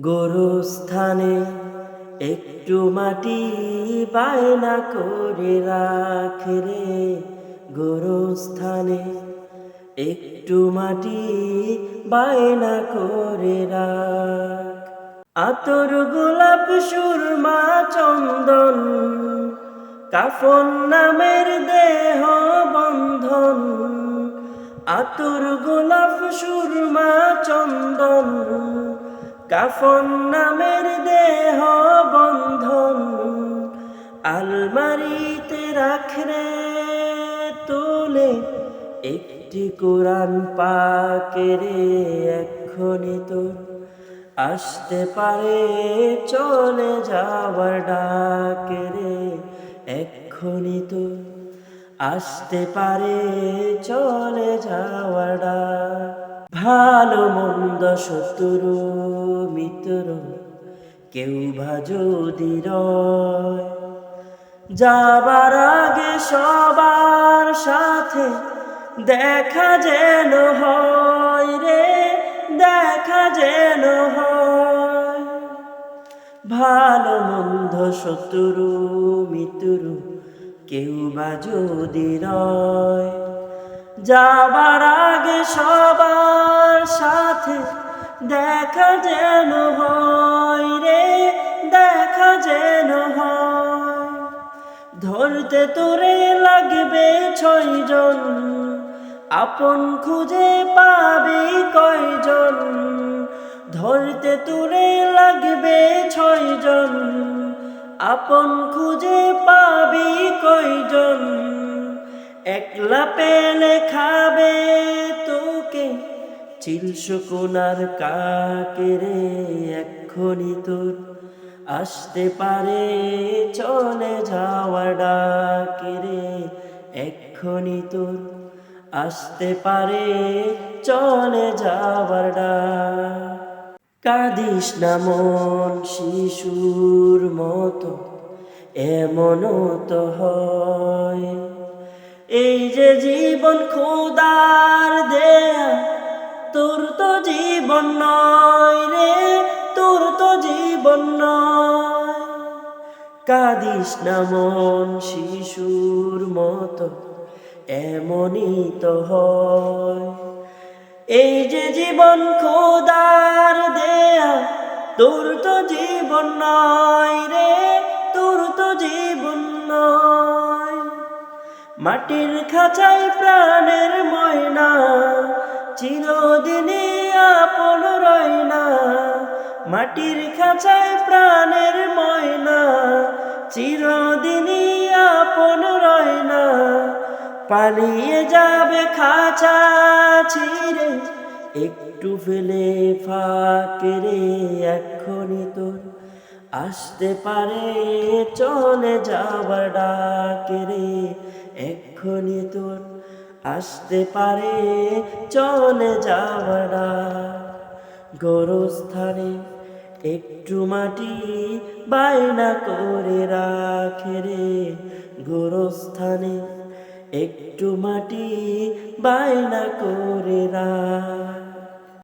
গোরস্থানে একটু মাটি বায়না করে রাখ রে। গোরস্থানে একটু মাটি বায়না করে রাখ। আতর গোলাপ সুরমা চন্দন, কাফন নামের দেহ বন্ধন। আতর গোলাপ সুরমা চন্দন কাফন নামের দেহ বন্ধন আলমারিতে রাখরে তোলে একটি কোরআন পাকে রে এক্ষণি তোর আসতে পারে চলে যাওয়ার ডাকে রে এক্ষণি তোর আসতে পারে চলে যাওয়ার ডাক ভালো মন্দ শত্রু মিত্র, কেউ ভাজদি যাবার আগে সবার সাথে দেখা যেন হয় রে, দেখা যেন হয়। ভালো মন্দ শত্রু মিত্রু, কেউ বা যদি রয়। যাবার আগে সবার সাথে দেখা যেন হয় রে, দেখা যেন হয়। ধরতে তোরে লাগবে ছয়জন, আপন খুঁজে পাবি কয়জন? ধরতে তোরে লাগবে ছয়জন, আপন খুঁজে পাবি কয়জন? একলা পেলে খাবে চিলসুকুনার কাকে রে? এক্ষুনি তোর আসতে পারে, চলে যাওয়ার ডাকে রে। এক্ষুনি তোর আসতে পারে, চলে যাওয়ার ডাক। না মন শিশুর মতো, এমনও তো হয়। এই যে জীবন খোদার দেয়া জীবন নয় রে, তোর তো জীবন নয় কাঁদিস না মন শিশুর মতো, এমনই তো হয়। এই যে জীবন খোদার দেয়া, তোর তো জীবন নয় রে, তোর তো জীবন নয় মাটির খাঁচাই প্রাণের মাটির খাঁচায় প্রাণের ময়না, চিরদিনই আপন রয় না পালিয়ে যাবে খাঁচা ছিঁড়ে, একটু ফেলে ফাঁকে রে এক্ষুনি তোর। আসতে পারে চলে যাবার ডাকে রে এক্ষুনি তোর। আসতে পারে চলে যাবার ডাক। গোরস্থানে একটু মাটি বায়না করে রাখে রে গোরস্থানে। একটু মাটি বায়না করে রাখ